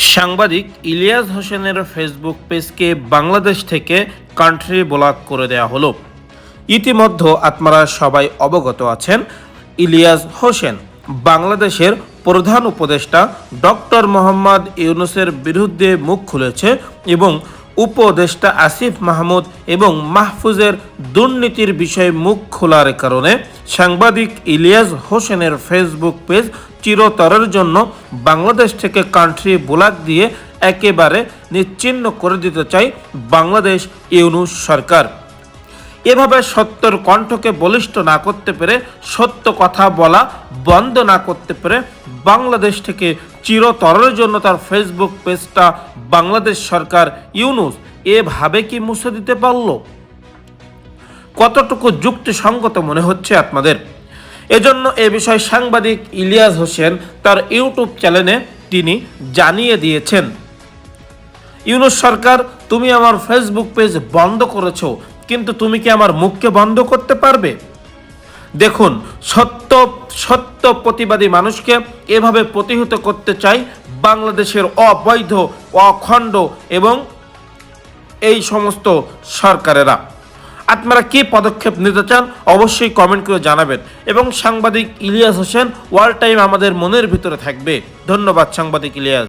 সাংবাদিক ইলিয়াস হোসেনের ফেসবুক পেজকে বাংলাদেশ থেকে কান্ট্রি ব্লক করে দেওয়া হলো। ইতিমধ্যে আপনারা সবাই অবগত আছেন, ইলিয়াস হোসেন বাংলাদেশের প্রধান উপদেষ্টা ডক্টর মোহাম্মদ ইউনুসের বিরুদ্ধে মুখ খুলেছে এবং উপদেষ্টা আসিফ মাহমুদ এবং মাহফুজের দুর্নীতির বিষয়ে মুখ খোলার কারণে সাংবাদিক ইলিয়াস হোসেনের ফেসবুক পেজ চিরতরের জন্য বাংলাদেশ থেকে কান্ট্রি ব্লক দিয়ে একেবারে নিশ্চিন্ন করে দিতে চায় বাংলাদেশ ইউনুস সরকার। এভাবে সত্যর কণ্ঠকে বলিষ্ঠ না করতে পেরে সত্য কথা বলা বন্ধ না করতে পেরে বাংলাদেশ থেকে চিরতরের জন্য তার ফেসবুক পেজটা বাংলাদেশ সরকার ইউনুস এভাবে কি মুছে দিতে পারল? কতটুকু যুক্তিসঙ্গত মনে হচ্ছে আপনাদের? এজন্য এ বিষয়ে সাংবাদিক ইলিয়াস হোসেন তার ইউটিউব চ্যানেলে তিনি জানিয়ে দিয়েছেন, ইউনুস সরকার, তুমি আমার ফেসবুক পেজ বন্ধ করেছ কিন্তু তুমি কি আমার মুখকে বন্ধ করতে পারবে? দেখুন, সত্য সত্য প্রতিবাদী মানুষকে এভাবে প্রতিহত করতে চাই বাংলাদেশের অবৈধ, অখণ্ড এবং এই সমস্ত সরকারেরা। আপনারা কি পদক্ষেপ নিতে চান অবশ্যই কমেন্ট করে জানাবেন এবং সাংবাদিক ইলিয়াস হোসেন ওয়াল টাইম আমাদের মনের ভিতরে থাকবে। ধন্যবাদ সাংবাদিক ইলিয়াস।